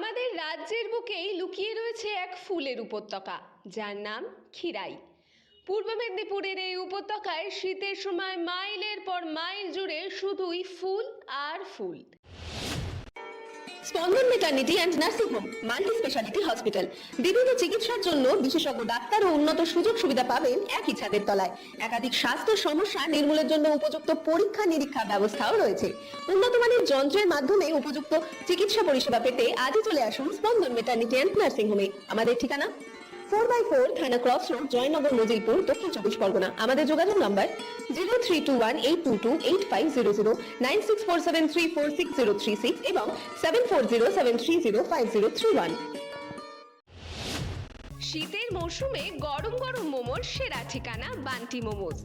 আমাদের রাজ্যের বুকেই লুকিয়ে রয়েছে এক ফুলের উপত্যকা, যার নাম খিরাই পূর্ব মেদিনীপুরের এই উপত্যকায় শীতের সময় মাইলের পর মাইল জুড়ে শুধুই ফুল আর ফুল। Spandan maternity and nursing home multi speciality hospital বিভিন্ন চিকিৎসার জন্য বিশেষজ্ঞ, ডাক্তার ও উন্নত সুযোগ সুবিধা পাবেন একই ছাদের তলায়। একাধিক স্বাস্থ্য সমস্যা নির্মূলের জন্য উপযুক্ত পরীক্ষা নিরীক্ষা ব্যবস্থাও রয়েছে। উন্নত মানের যন্ত্রের মাধ্যমে উপযুক্ত চিকিৎসা পরিষেবা পেতে আজই চলে আসুন স্পন্দন মেটার্নিটি অ্যান্ড নার্সিং হোমে আমাদের ঠিকানা? ফোর বাই ফোর থানা ক্রস রোড, জয়নগর মজিলপুর দক্ষিণ চব্বিশ পরগনা। আমাদের যোগাযোগ number zero three two one eight two two eight five zero zero, nine six four seven three four six zero three six এবং seven four zero seven three zero five zero three one. শীতের মৌসুমে গরম গরম মোমোর সেরা ঠিকানা Bunty momos.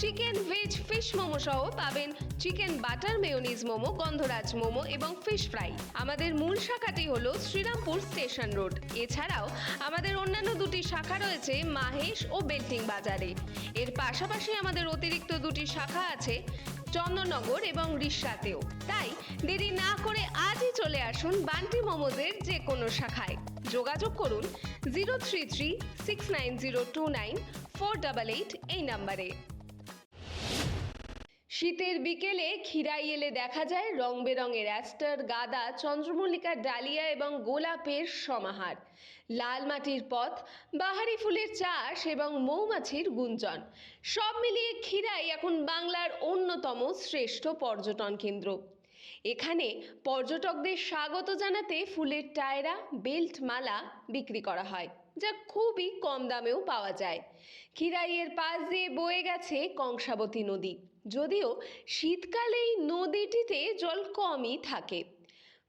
Chicken veg fish momo সহ পাবেন চিকেন বাটার মেয়োনিজ মোমো, গন্ধরাজ মোমো এবং ফিশ ফ্রাই আমাদের মূল শাখাটি হল শ্রীরামপুর স্টেশন রোড। এছাড়াও আমাদের অন্যান্য দুটি শাখা রয়েছে মাহেশ ও বেল্টিং বাজারে। এর পাশাপাশি আমাদের অতিরিক্ত দুটি শাখা আছে চন্দননগর এবং রিসাতেও তাই দেরি না করে আজই চলে আসুন বান্টি মোমোজের যে কোনো শাখায়। যোগাযোগ করুন zero three three six nine zero two nine four double eight এই নাম্বারে। শীতের বিকেলে খিরাই এলে দেখা যায় রং বেরঙের অ্যাস্টার, গাদা চন্দ্রমল্লিকার ডালিয়া এবং গোলাপের সমাহার। লাল মাটির পথ, বাহারি ফুলের চাষ এবং মৌমাছির গুঞ্জন। সব মিলিয়ে খিরাই এখন বাংলার অন্যতম শ্রেষ্ঠ পর্যটন কেন্দ্র। এখানে পর্যটকদের স্বাগত জানাতে ফুলের টায়রা বেল্ট মালা বিক্রি করা হয়, যা খুবই কম দামেও পাওয়া যায়। খিরাইয়ের পাশ দিয়ে বয়ে গেছে কংসাবতী নদী, যদিও শীতকালে এই নদীটিতে জল কমই থাকে।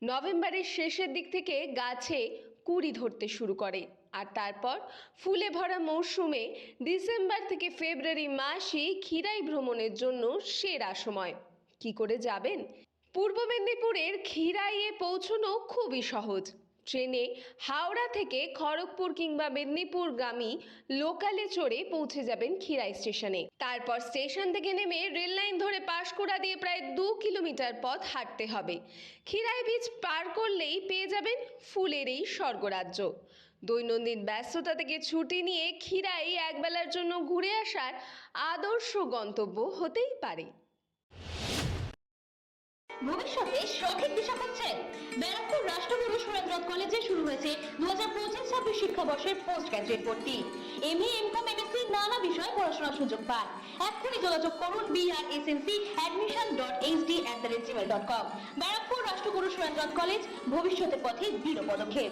নভেম্বরের শেষের দিক থেকে গাছে কুড়ি ধরতে শুরু করে, আর তারপর ফুলে ভরা মৌসুমে ডিসেম্বর থেকে ফেব্রুয়ারি মাসই খিরাই ভ্রমণের জন্য সেরা সময়। কি করে যাবেন? পূর্ব মেদিনীপুরের খিরাইয়ে পৌঁছনো খুবই সহজ। ট্রেনে হাওড়া থেকে খড়গপুর কিংবা মেদিনীপুর মেদিনীপুরগামী লোকালে চড়ে পৌঁছে যাবেন খিরাই স্টেশনে। তারপর স্টেশন থেকে নেমে রেল লাইন ধরে পাঁশকুড়া দিয়ে প্রায় দু কিলোমিটার পথ হাঁটতে হবে। খিরাই বীচ পার করলেই পেয়ে যাবেন ফুলের এই স্বর্গরাজ্য। দৈনন্দিন ব্যস্ততা থেকে ছুটি নিয়ে খিরাই একবেলার জন্য ঘুরে আসার আদর্শ গন্তব্য হতেই পারে। ভবিষ্যতে সঠিক দিশা হচ্ছে ব্যারাকপুর রাষ্ট্রগুরু সুরেন্দ্রনাথ কলেজে শুরু হয়েছে দু হাজার পঁচিশ ছাব্বিশ শিক্ষাবর্ষের পোস্ট গ্রাজুয়েট ভর্তি। এম কম এমকম এমএসসি নানা বিষয়ে পড়াশোনার সুযোগ পান এখনই যোগাযোগ করুন BRSNC admission dot at the rate Gmail dot com Barrackpore Rashtraguru Surendranath college ভবিষ্যতের পথে দৃঢ় পদক্ষেপ।